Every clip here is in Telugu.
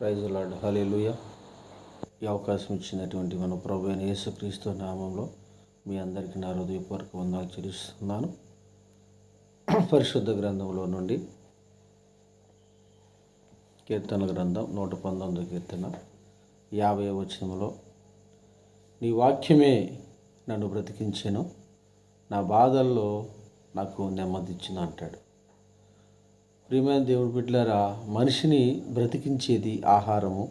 ప్రైజ్ లాడ్ హలేలుయ ఈ అవకాశం ఇచ్చినటువంటి మన ప్రభు అయిన యేసుక్రీస్తు నామంలో మీ అందరికీ నా హృదయపూర్వక వందనాలు చెల్లిస్తున్నాను. పరిశుద్ధ గ్రంథంలో నుండి కీర్తన గ్రంథం నూట పంతొమ్మిది కీర్తన యాభై వచనంలో నీ వాక్యమే నన్ను బ్రతికించాను నా బాధల్లో నాకు నెమ్మదిచ్చిన అంటాడు. ప్రియమైన దేవుడు బిడ్డలారా మనిషిని బ్రతికించేది ఆహారము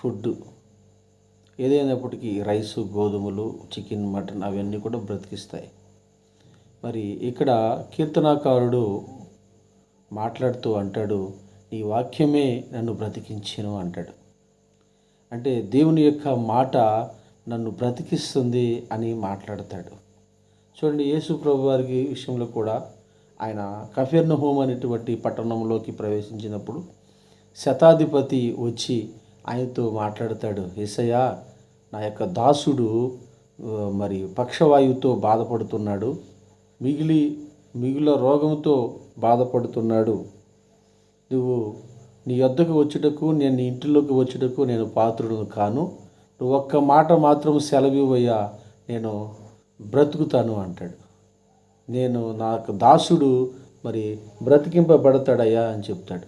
ఫుడ్. ఏదైనప్పటికీ రైసు గోధుమలు చికెన్ మటన్ అవన్నీ కూడా బ్రతికిస్తాయి. మరి ఇక్కడ కీర్తనాకారుడు మాట్లాడుతూ అంటాడు నీ వాక్యమే నన్ను బ్రతికించను అంటాడు. అంటే దేవుని యొక్క మాట నన్ను బ్రతికిస్తుంది అని మాట్లాడతాడు. చూడండి యేసు ప్రభు వారికి విషయంలో కూడా ఆయన కఫెర్న హోమ్ అనేటువంటి పట్టణంలోకి ప్రవేశించినప్పుడు శతాధిపతి వచ్చి ఆయనతో మాట్లాడతాడు ఏసయ్య నా యొక్క దాసుడు మరి పక్షవాయువుతో బాధపడుతున్నాడు మిగిలి మిగిలిన రోగంతో బాధపడుతున్నాడు. నువ్వు నీ యొద్దకు వచ్చుటకు నేను నీ ఇంటిలోకి వచ్చుటకు నేను పాత్రుడు కాను. నువ్వు ఒక్క మాట మాత్రం సెలవివయ్యా నేను బ్రతుకుతాను అంటాడు. నేను నాకు దాసుడు మరి బ్రతికింపబడతాడయ్యా అని చెప్తాడు.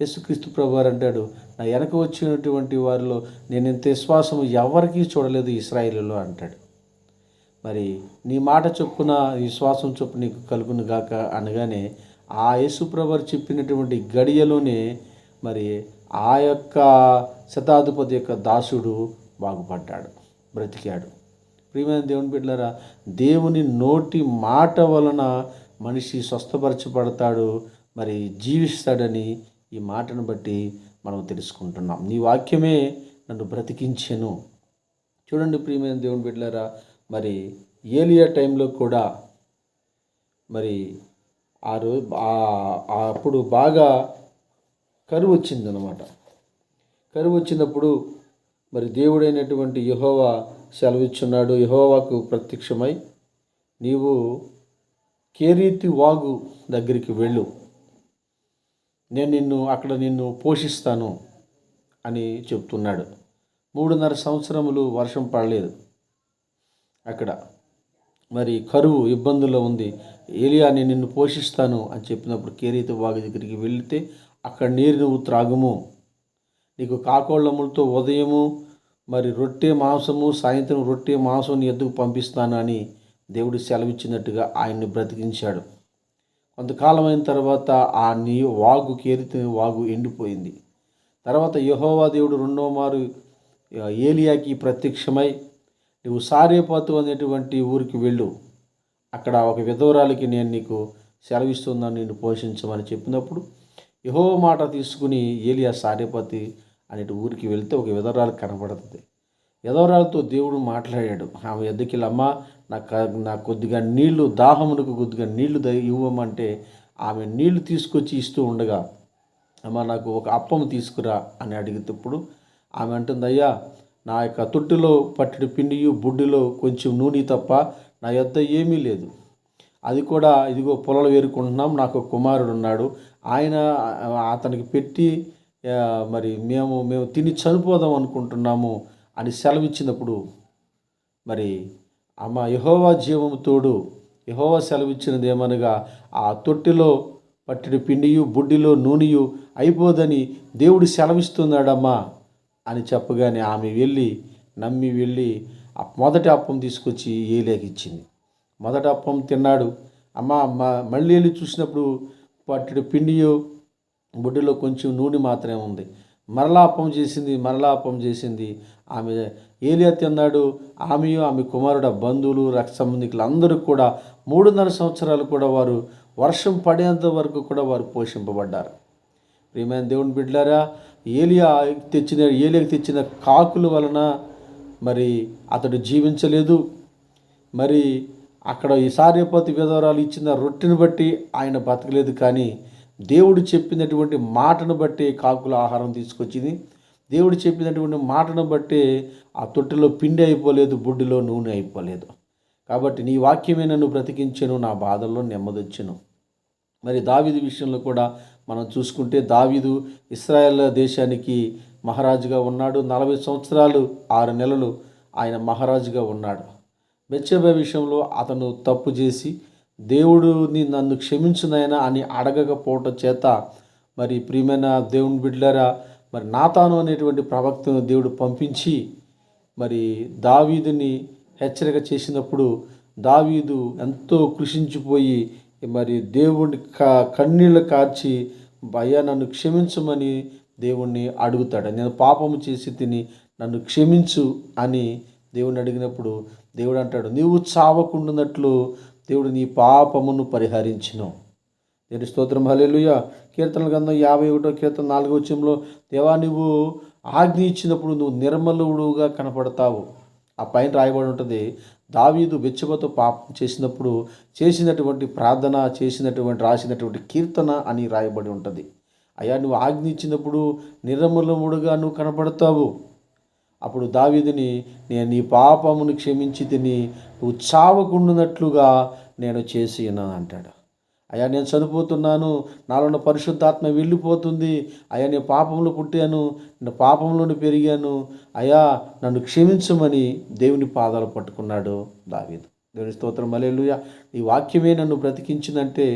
యేసుక్రీస్తు ప్రభువారు అంటాడు నా వెనక వచ్చినటువంటి వారిలో నేను ఇంత విశ్వాసం ఎవరికీ చూడలేదు ఇస్రాయిల్లో అంటాడు. మరి నీ మాట చొప్పున విశ్వాసం చొప్పున నీకు కలుగును గాక అనగానే ఆ యేసుప్రభు చెప్పినటువంటి గడియలోనే మరి ఆ యొక్క శతాధిపతి యొక్క దాసుడు బాగుపడ్డాడు బ్రతికాడు. ప్రియమైన దేవుని బిడ్డలరా దేవుని నోటి మాట వలన మనిషి స్వస్థపరచబడతాడు మరి జీవిస్తాడని ఈ మాటను బట్టి మనం తెలుసుకుంటున్నాం. నీ వాక్యమే నన్ను బ్రతికించెను. చూడండి ప్రియమైన దేవుని బిడ్డలారా మరి ఏలియా టైంలో కూడా మరి ఆ రోజు అప్పుడు బాగా కరువు వచ్చిందనమాట కరువు వచ్చినప్పుడు మరి దేవుడైనటువంటి యహోవా సెలవిచ్చున్నాడు. యహోవాకు ప్రత్యక్షమై నీవు కేరీతి వాగు దగ్గరికి వెళ్ళు. నేను నిన్ను అక్కడ నిన్ను పోషిస్తాను అని చెప్తున్నాడు. మూడున్నర సంవత్సరములు వర్షం పడలేదు అక్కడ. మరి కరువు ఇబ్బందుల్లో ఉంది. ఏలియా నేను నిన్ను పోషిస్తాను అని చెప్పినప్పుడు కేరీతి వాగు దగ్గరికి వెళితే అక్కడ నీరు నువ్వు త్రాగుము. నీకు కాకోళ్ళములతో ఉదయము మరి రొట్టె మాంసము సాయంత్రం రొట్టె మాంసం నీ ఎద్దుకు పంపిస్తాను అని దేవుడు సెలవిచ్చినట్టుగా ఆయన్ని బ్రతికించాడు. కొంతకాలం అయిన తర్వాత ఆ నీ వాగు కేరితే వాగు ఎండిపోయింది. తర్వాత యహోవా దేవుడు రెండో మారు ఏలియాకి ప్రత్యక్షమై నువ్వు సారేపాతు అనేటువంటి ఊరికి వెళ్ళు. అక్కడ ఒక విధవరాలకి నేను నీకు సెలవిస్తున్నాను నిన్ను పోషించమని చెప్పినప్పుడు యహో మాట తీసుకుని ఏలియా సారేపతి అనే ఊరికి వెళ్తే ఒక విధవరాలు కనబడుతుంది విధవరాలతో దేవుడు మాట్లాడాడు. ఆమె ఎద్దకి అమ్మ నాకు నాకు కొద్దిగా నీళ్ళు దాహమునకు కొద్దిగా నీళ్ళు ఇవ్వమంటే ఆమె నీళ్ళు తీసుకొచ్చి ఇస్తూ ఉండగా అమ్మ నాకు ఒక అప్పం తీసుకురా అని అడిగేటప్పుడు ఆమె అంటుంది అయ్యా నా యొక్క తొట్టిలో పట్టెడు పిండియు బుడ్డిలో కొంచెం నూనె తప్ప నా యొద్ద ఏమీ లేదు. అది కూడా ఇదిగో పొలాలు వేరుకుంటున్నాం నాకు కుమారుడు ఉన్నాడు. ఆయన అతనికి పెట్టి మరి మేము మేము తిని చనిపోదాం అనుకుంటున్నాము అని సెలవిచ్చినప్పుడు మరి అమ్మ యహోవా జీవము తోడు యహోవా సెలవిచ్చినది ఏమనగా ఆ తొట్టిలో పట్టిడి పిండియు బుడ్డిలో నూనెయు అయిపోదని దేవుడు సెలవిస్తున్నాడమ్మా అని చెప్పగానే ఆమె వెళ్ళి నమ్మి వెళ్ళి ఆ మొదటి అప్పం తీసుకొచ్చి ఏలేకిచ్చింది మొదటి అప్పం తిన్నాడు. అమ్మ మళ్ళీ వెళ్ళి చూసినప్పుడు పట్టిడి పిండియో బుడ్డిలో కొంచెం నూనె మాత్రమే ఉంది. మరలా అప్పం చేసింది మరలా అప్పం చేసింది. ఆమె ఏలియా తిన్నాడు. ఆమెయు ఆమె కుమారుడు బంధువులు రక్త సంబంధికులు అందరూ కూడా మూడున్నర సంవత్సరాలు కూడా వారు వర్షం పడేంత వరకు కూడా వారు పోషింపబడ్డారు. ప్రియమైన దేవుని బిడ్డలారా ఏలియా తెచ్చిన ఏలియాకి తెచ్చిన కాకుల వలన మరి అతడు జీవించలేదు. మరి అక్కడ ఈ సార్యపతి విధవరాలు ఇచ్చిన రొట్టెని బట్టి ఆయన బతకలేదు కానీ దేవుడు చెప్పినటువంటి మాటను బట్టే కాకుల ఆహారం తీసుకొచ్చింది. దేవుడు చెప్పినటువంటి మాటను బట్టే ఆ తొట్టిలో పిండి అయిపోలేదు బుడ్డిలో నూనె అయిపోలేదు. కాబట్టి నీ వాక్యమే నన్ను బ్రతికించను నా బాధల్లో నెమ్మదొచ్చెను. మరి దావిది విషయంలో కూడా మనం చూసుకుంటే దావీదు ఇస్రాయల్ దేశానికి మహారాజుగా ఉన్నాడు. నలభై సంవత్సరాలు ఆరు నెలలు ఆయన మహారాజుగా ఉన్నాడు. బెచ్చబ విషయంలో అతను తప్పు చేసి దేవుడిని నన్ను క్షమించునైనా అని అడగకపోవటం చేత మరి ప్రియమైన దేవుని బిడ్డరా మరి నాతాను అనేటువంటి ప్రవక్తను దేవుడు పంపించి మరి దావీదుని హెచ్చరిక చేసినప్పుడు దావీదు ఎంతో కృషించిపోయి మరి దేవుడిని క కన్నీళ్ళు కార్చి భయా నన్ను క్షమించమని దేవుణ్ణి అడుగుతాడు. నేను పాపము చేసి తిని నన్ను క్షమించు అని దేవుడిని అడిగినప్పుడు దేవుడు అంటాడు నీవు చావకుండున్నట్లు దేవుడు నీ పాపమును పరిహరించును. నేను స్తోత్రం హలేలుయ కీర్తనల గ్రంథం యాభై ఒకటో కీర్తన నాలుగో వచ్చంలో దేవా నువ్వు ఆజ్ఞ ఇచ్చినప్పుడు నువ్వు నిర్మలుడుగా కనపడతావు. ఆ పైన రాయబడి ఉంటుంది దావీదు వెచ్చబతో పాపం చేసినప్పుడు చేసినటువంటి ప్రార్థన చేసినటువంటి రాసినటువంటి కీర్తన అని రాయబడి ఉంటుంది. అయ్యా నువ్వు ఆజ్ఞ ఇచ్చినప్పుడు నిర్మలముడుగా నువ్వు కనపడతావు. అప్పుడు దావీదుని నేను నీ పాపమును క్షమించి తిని నువ్వు చావకుండునట్లుగా నేను చేసి అంటాడు. అయ్యా నేను చనిపోతున్నాను. నాలో పరిశుద్ధాత్మ వెళ్ళిపోతుంది. అయ్యా నేను పాపంలో పుట్టాను. నేను పాపంలోని పెరిగాను. అయ్యా నన్ను క్షమించమని దేవుని పాదాలు పట్టుకున్నాడు దావీదు. దేవుని స్తోత్రం. మలేలుయా ఈ వాక్యమే నన్ను బ్రతికించిందంటే